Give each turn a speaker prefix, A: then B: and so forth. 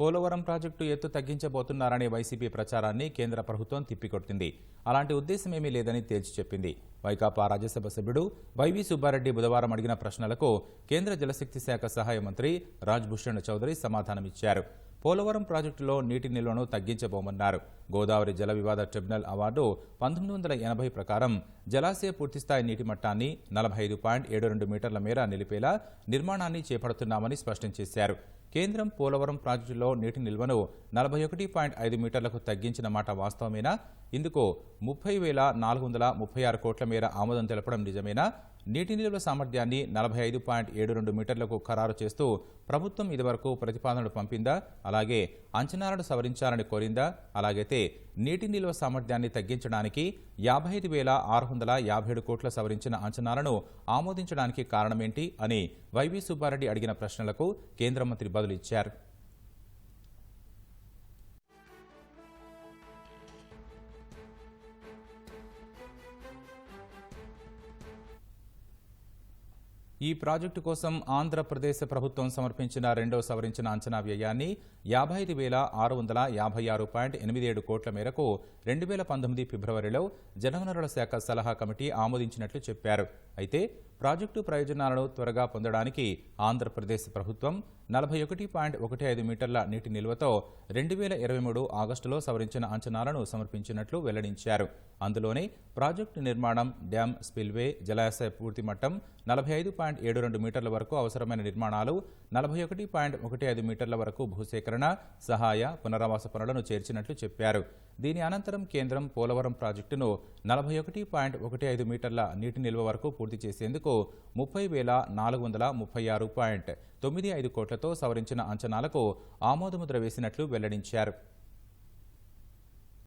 A: Polavaram project ఎత్తు తగ్గించబోతున్నారనే YCP ప్రచారాన్ని కేంద్ర ప్రభుత్వం తిప్పికొట్టింది. అలాంటి ఉద్దేశమేమీ లేదని తేల్చి చెప్పింది. వైకాపా రాజ్యసభ సభ్యుడు వైవి సుబ్బారెడ్డి బుధవారం అడిగిన ప్రశ్నలకు కేంద్ర జలశక్తి శాఖ సహాయ మంత్రి రాజ్భూషణ్ చౌదరి సమాధానమిచ్చారు. పోలవరం ప్రాజెక్టులో నీటి నిల్వను తగ్గించబోమన్నారు. గోదావరి జల వివాద ట్రిబ్యునల్ అవార్డు పంతొమ్మిది వందల ఎనభై ప్రకారం జలాశయ పూర్తిస్థాయి నీటి మట్టాన్ని నలభై ఐదు పాయింట్ ఏడు రెండు మీటర్ల మేర నిలిపేలా నిర్మాణాన్ని చేపడుతున్నామని స్పష్టం చేశారు. కేంద్రం పోలవరం ప్రాజెక్టులో నీటి నిల్వను నలభై ఒకటి పాయింట్ ఐదు మీటర్లకు తగ్గించిన మాట వాస్తవమేనా? ఇందుకు ముప్పై వేల నాలుగు వందల ముప్పై ఆరు కోట్ల మేర ఆమోదం తెలపడం నిజమేనా? నీటి నిల్వ సామర్థ్యాన్ని నలభై ఐదు పాయింట్ ఏడు రెండు మీటర్లకు ఖరారు చేస్తూ ప్రభుత్వం ఇదివరకు ప్రతిపాదనలు పంపిందా? అలాగే అంచనాలను సవరించాలని కోరిందా? అలాగైతే నీటి నిల్వ సామర్థ్యాన్ని తగ్గించడానికి యాభై ఐదు వేల ఆరు వందల యాభై ఏడు కోట్ల సవరించిన అంచనాలను ఆమోదించడానికి కారణమేంటి అని వైవి సుబ్బారెడ్డి అడిగిన ప్రశ్నలకు కేంద్ర మంత్రి బదులిచ్చారు. ఈ ప్రాజెక్టు కోసం ఆంధ్రప్రదేశ్ ప్రభుత్వం సమర్పించిన రెండో సవరించిన అంచనా వ్యయాన్ని యాభై ఐదు వేల ఆరు వందల యాభై ఆరు పాయింట్ ఎనిమిది ఏడు కోట్ల మేరకు రెండు వేల పంతొమ్మిది ఫిబ్రవరిలో జలవనరుల శాఖ సలహా కమిటీ ఆమోదించినట్లు చెప్పారు. అయితే ప్రాజెక్టు ప్రయోజనాలను త్వరగా పొందడానికి ఆంధ్రప్రదేశ్ ప్రభుత్వం నలభై ఒకటి పాయింట్ ఒకటి ఐదు మీటర్ల నీటి నిల్వతో రెండు వేల ఇరవై మూడు ఆగస్టులో సవరించిన అంచనాలను సమర్పించినట్లు వెల్లడించారు. అందులోనే ప్రాజెక్టు నిర్మాణం డ్యాం స్పిల్వే జలాశయ పూర్తి మట్టం నలభై ఐదు పాయింట్ ఏడు రెండు మీటర్ల వరకు అవసరమైన నిర్మాణాలు నలభై ఒకటి పాయింట్ ఒకటి ఐదు మీటర్ల వరకు భూసేకరణ సహాయ పునరావాస పనులను చేర్చినట్లు చెప్పారు. దీని అనంతరం కేంద్రం పోలవరం ప్రాజెక్టును నలభై ఒకటి పాయింట్ ఒకటి ఐదు మీటర్ల నీటి నిల్వ వరకు పూర్తి చేసేందుకు ముప్పై వేల నాలుగు వందల ముప్పై ఆరు పాయింట్ తొమ్మిది ఐదు కోట్లతో సవరించిన అంచనాలకు ఆమోదముద్ర వేసినట్లు వెల్లడించారు.